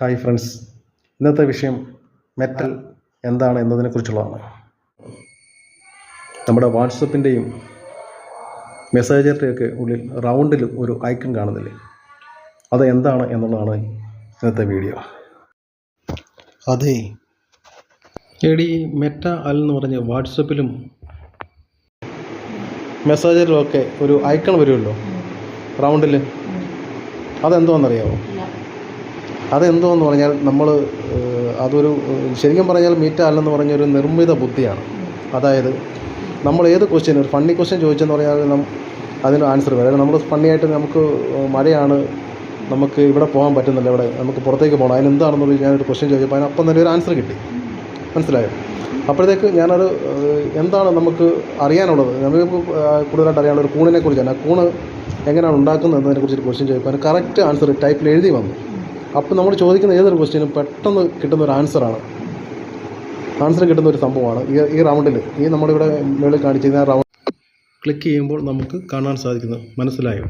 Hi friends. ഇന്നത്തെ വിഷയം metal എന്താണ് എന്നതിനെക്കുറിച്ചുള്ളതാണ്. നമ്മുടെ വാട്സപ്പിന്റെയും മെസ്സേജറിന്റെയൊക്കെ ഉള്ളിൽ റൗണ്ടിൽ ഒരു ഐക്കൺ കാണുന്നില്ലേ? അത് എന്താണ് എന്നുള്ളതാണ് ഇന്നത്തെ വീഡിയോ. അതെ. എടി മെറ്റ അൽ എന്ന് പറഞ്ഞ് വാട്സപ്പിലും മെസ്സേജറിലും ഒക്കെ ഒരു ഐക്കൺ വരുമല്ലോ റൗണ്ടിൽ അതെന്തോന്നറിയാമോ അതെന്തോന്ന് പറഞ്ഞാൽ നമ്മൾ അതൊരു ശരിക്കും പറഞ്ഞാൽ മീറ്റ അല്ലെന്ന് പറഞ്ഞ ഒരു നിർമ്മിത ബുദ്ധിയാണ്. അതായത് നമ്മൾ ഏത് ക്വസ്റ്റ്യൻ ഒരു ഫണ്ണി ക്വസ്റ്റ്യൻ ചോദിച്ചെന്ന് പറഞ്ഞാൽ അതിന് ആൻസർ വരും നമ്മൾ ഫണ്ണിയായിട്ട് നമുക്ക് മഴയാണ് നമുക്ക് ഇവിടെ പോകാൻ പറ്റുന്നില്ല ഇവിടെ നമുക്ക് പുറത്തേക്ക് പോകണം അതിന് എന്താണെന്നുള്ള ഞാനൊരു ക്വസ്റ്റ്യൻ ചോദിച്ചപ്പോൾ അതിന് അപ്പം തന്നെ ഒരു ആൻസർ കിട്ടി. മനസ്സിലായോ? അപ്പോഴത്തേക്ക് ഞാനത് എന്താണ് നമുക്ക് അറിയാനുള്ളത്? നമുക്ക് കൂടുതലായിട്ട് അറിയാനുള്ള ഒരു കൂണിനെ കുറിച്ചാണ്. ആ കൂണ് എങ്ങനെയാണ് ഉണ്ടാക്കുന്നത് എന്നതിനെക്കുറിച്ച് ഒരു ക്വസ്റ്റ്യൻ ചോദിക്കാൻ കറക്റ്റ് ആൻസർ ടൈപ്പിൽ എഴുതി വന്നു. അപ്പോൾ നമ്മൾ ചോദിക്കുന്ന ഏതൊരു ക്വസ്റ്റ്യനും പെട്ടെന്ന് കിട്ടുന്ന ഒരു ആൻസറാണ്. ആൻസർ കിട്ടുന്ന ഒരു സംഭവമാണ്. ഈ ഈ റൗണ്ടിൽ ഈ നമ്മളിവിടെ മുകളിൽ കാണിച്ചിരുന്ന റൗണ്ട് ക്ലിക്ക് ചെയ്യുമ്പോൾ നമുക്ക് കാണാൻ സാധിക്കുന്നു മനസ്സിലായോ?